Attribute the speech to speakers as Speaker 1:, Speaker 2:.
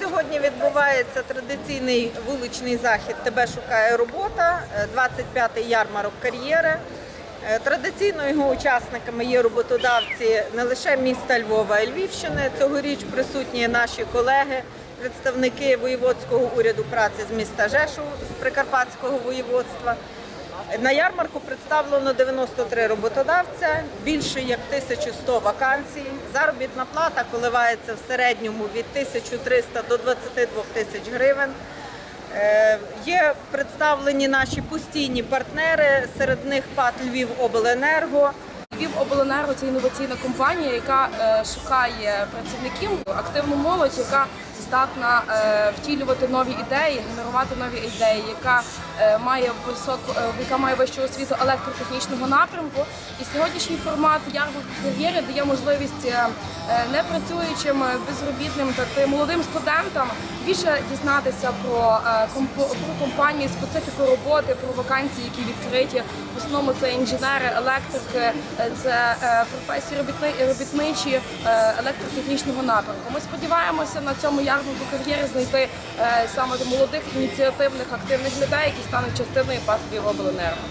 Speaker 1: Сьогодні відбувається традиційний вуличний захід Тебе шукає робота, е, 25-й ярмарок кар'єри. Е, Традиційно його учасниками є роботодавці не лише міста Львова, й Львівщини. Цьогоріч присутні наші колеги, представники воєводського уряду праці з міста Жешу з Прикарпатського воєводства. На ярмарку представлено 93 роботодавця, більше як 1100 вакансій. Заробітна плата коливається в середньому від 1300 до 22 тисяч гривень. Е, Є представлені наші постійні партнери, серед них ПАТ Львівобленерго.
Speaker 2: Львівобленерго це інноваційна компанія, яка е, шукає працівників, активну молодь, яка здатна е, втілювати нові ідеї, генерувати нові ідеї, яка е, має високу, яка має вищу освіту електротехнічного напрямку. І сьогоднішній формат ярмарку кар'єри дає можливість непрацюючим, безробітним та тим молодим студентам більше дізнатися про, компанії, специфіку роботи, про вакансії, які відкриті. В основному це інженери, електрики, це е, професії робітничі е, електротехнічного напрямку. Ми сподіваємося на цьому ярмарку кар'єри знайти е, саме молодих ініціативних активних людей, які стануть частиною ПАТ «Львівобленерго».